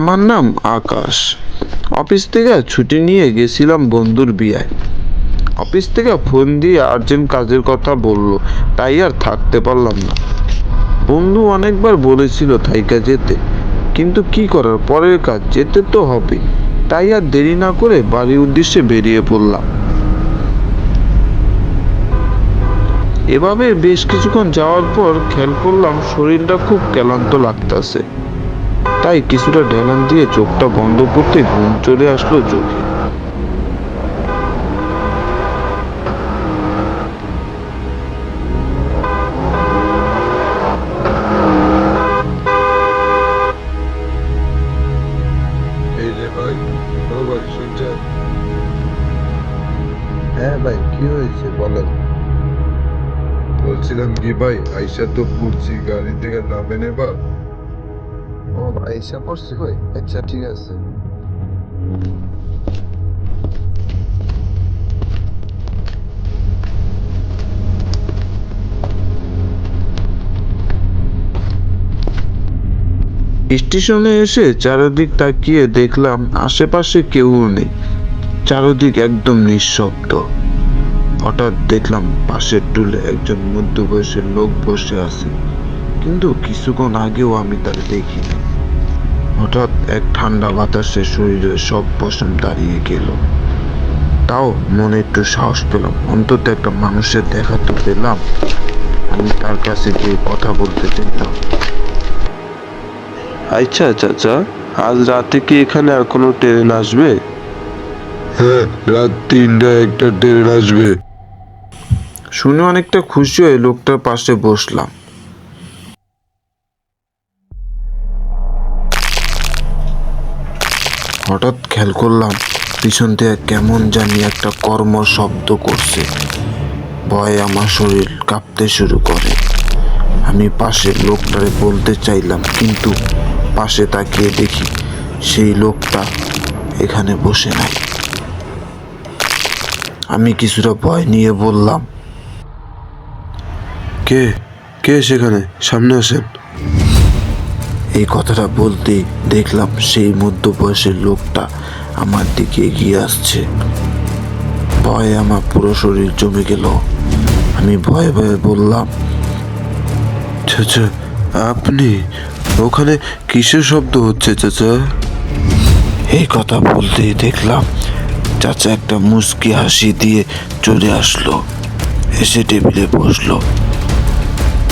আমার নাম আকাশ। অফিস থেকে ছুটি নিয়ে গেছিলাম বন্ধুর বিয়ায়। অফিস থেকে ফোন দিয়ে আর্জেন্ট কাজের কথা বলল, তাই আর থাকতে পারলাম না। বন্ধু অনেকবার বলেছিল থাইকা যেতে, কিন্তু কি করার, পরের কাজ, যেতে তো হবে তাই আর দেরি না করে বাড়ির উদ্দেশ্যে বেরিয়ে পড়লাম। এভাবে বেশ কিছুক্ষণ যাওয়ার পর খেয়াল করলাম শরীরটা খুব ক্লান্ত লাগতাছে। তাই কিছুটা ঢেলান দিয়ে চোখটা বন্ধ করতে ঘুম চলে আসলো চোখে হ্যাঁ ভাই, কি হয়েছে বলেন? বলছিলাম ভাই, আইসা তো পড়ছি গাড়ি থেকে নামেন এবার ভাই আচ্ছা ঠিক আছে। স্টেশনে এসে চারিদিক তাকিয়ে দেখলাম আশেপাশে কেউ নেই। চারিদিক একদম নিঃশব্দ। হঠাৎ দেখলাম পাশের টুলে একজন মধ্যবয়সের লোক বসে আছে, কিন্তু কিছুক্ষণ আগেও আমি তাকে দেখিনি। হঠাৎ এক ঠান্ডা বাতাসে শরীরে সব পশম দাঁড়িয়ে গেল। তাও মনে একটু সাহস পেলাম অন্তত একটা মানুষের দেখা তো পেলাম। আমি তার কাছে গিয়ে কথা বলতে চাইতাম। আচ্ছা চাচা আজ রাতে কি এখানে আর কোনো ট্রেন আসবে? হ্যাঁ রাত তিনটায় একটা ট্রেন আসবে। শুনে অনেকটা খুশি হয়ে লোকটার পাশে বসলাম। হঠাৎ খেয়াল করলাম পিছন থেকে কেমন জানি একটা কর্ম শব্দ করছে। ভয়ে আমার শরীর কাঁপতে শুরু করে। আমি পাশে লোকটারে বলতে চাইলাম, কিন্তু পাশে তাকিয়ে দেখি সেই লোকটা এখানে বসে নাই। আমি কিছুটা ভয় নিয়ে বললাম, কে? কে সেখানে? সামনে আসেন। এই কথাটা বলতে দেখলাম সেই মধ্যবয়সের লোকটা আমার দিকে এগিয়ে আসছে। ভয়ে আমার পুরো শরীর জমে গেল। আমি ভয়ে ভয়ে বললাম, চাচা, আপনি ওখানে কিসের শব্দ হচ্ছে চাচা? এই কথা বলতেই দেখলাম চাচা একটা মুচকি হাসি দিয়ে চলে আসলো। এসে টেবিলে বসল।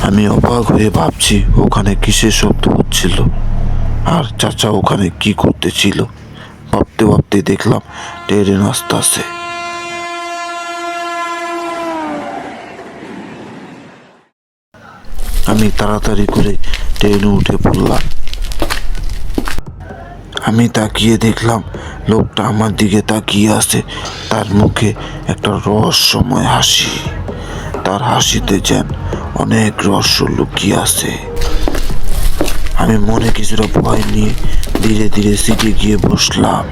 আমি অবাক হয়ে ভাবছি, ওখানে কিসের শব্দ হচ্ছিল? আর চাচা ওখানে কি করতেছিল? ভাবতে ভাবতে দেখলাম ট্রেন আসতেছে আমি তাড়াতাড়ি করে ট্রেনে উঠে পড়লাম। আমি তাকিয়ে দেখলাম লোকটা আমার দিকে তাকিয়ে আছে। তার মুখে একটা রহস্যময় হাসি। তার হাসিতে যেন অনেক রহস্য লুকিয়ে আছে। আমি মনে কিছুটা ভয় নিয়ে ধীরে ধীরে সিটে গিয়ে বসলাম।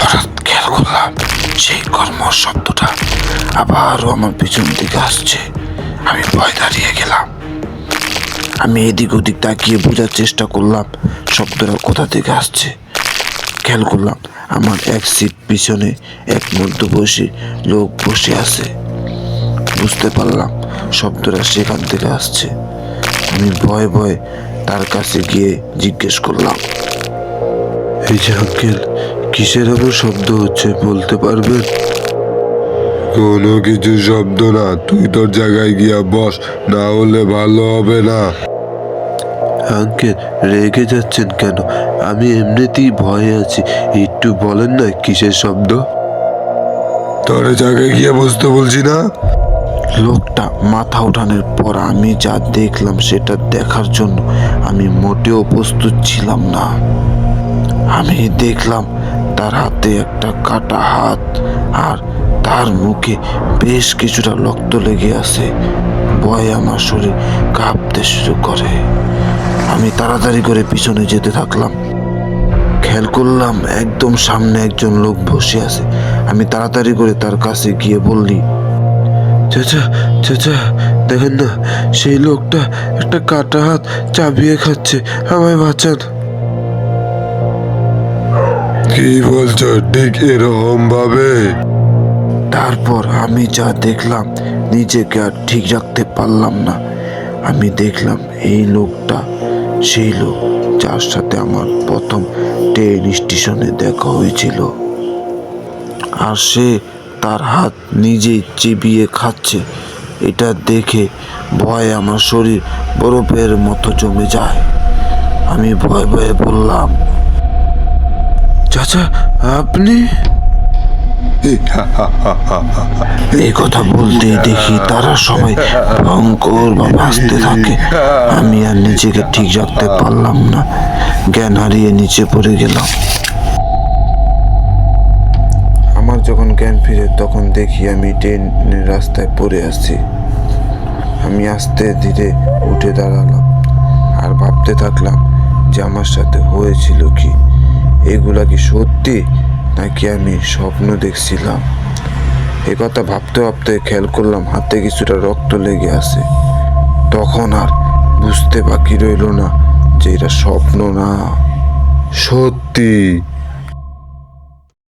হঠাৎ খেয়াল করলাম, সেই কর্ম শব্দটা আবারও আমার পিছন দিকে আসছে। আমি ভয় দাঁড়িয়ে গেলাম। আমি এদিক ওদিক তাকিয়ে বোঝার চেষ্টা করলাম, শব্দটা কোথা থেকে আসছে। খেয়াল করলাম, আমার এক সিট পিছনে এক মধ্যবয়সী লোক বসে আছে। বুঝতে পারলাম শব্দটা সেখান থেকে আসছে। আমি ভয়ে ভয়ে তার কাছে গিয়ে জিজ্ঞেস করলাম এই যে আঙ্কেল কিসের এমন শব্দ হচ্ছে বলতে পারবেন? কোনো কিছু শব্দ না তুই তোর জায়গায় গিয়া বস না হলে ভালো হবে না। আঙ্কেল রেগে যাচ্ছেন কেন? আমি এমনিতেই ভয়ে আছি একটু বলেন না কিসের শব্দ? তোর জায়গায় গিয়ে বসতে বলছি না? লোকটা মাথা ওঠানোর পর আমি যা দেখলাম সেটা দেখার জন্য আমি মোটেও প্রস্তুত ছিলাম না। আমি দেখলাম তার হাতে একটা কাটা হাত আর তার মুখে বেশ কিছুটা রক্ত লেগে আছে। ভয়ে আমার শরীর কাঁপতে শুরু করে। আমি তাড়াতাড়ি করে পিছনে যেতে থাকলাম। খেয়াল করলাম একদম সামনে একজন লোক বসে আছে। আমি তাড়াতাড়ি করে তার কাছে গিয়ে বললি চাচা চাচা দেখেন না সেই লোকটা একটা কাটা হাত চাবিয়ে খাচ্ছে আমায় বাঁচান। কি বলছো? ঠিক এরকম ভাবে? তারপর আমি যা দেখলাম নিজেকে আর ঠিক রাখতে পারলাম না। আমি দেখলাম এই লোকটা সেই লোক যার সাথে আমার প্রথম ট্রেন স্টেশনে দেখা হয়েছিল। আর সে তার হাত নিজেই চিবিয়ে খাচ্ছে। এটা দেখে ভয়ে আমার শরীর বরফের মতো জমে যায়। আমি ভয়ে ভয়ে বললাম চাচা আপনি? এই কথা বলতেই দেখি তারা সবাই ভয়ঙ্কর বা ভাসতে থাকে। আমি আর নিজেকে ঠিক রাখতে পারলাম না। জ্ঞান হারিয়ে নিচে পড়ে গেলাম। আমার যখন জ্ঞান ফিরে, তখন দেখি আমি ট্রেনের রাস্তায় পড়ে আছি। আমি আস্তে ধীরে উঠে দাঁড়ালাম আর ভাবতে থাকলাম যে আমার সাথে হয়েছিল কি। এগুলা কি সত্যি নাকি আমি স্বপ্ন দেখছিলাম? এ কথা ভাবতে ভাবতে খেয়াল করলাম হাতে কিছুটা রক্ত লেগে আছে। তখন আর বুঝতে বাকি রইল না যে এটা স্বপ্ন না। সত্যি।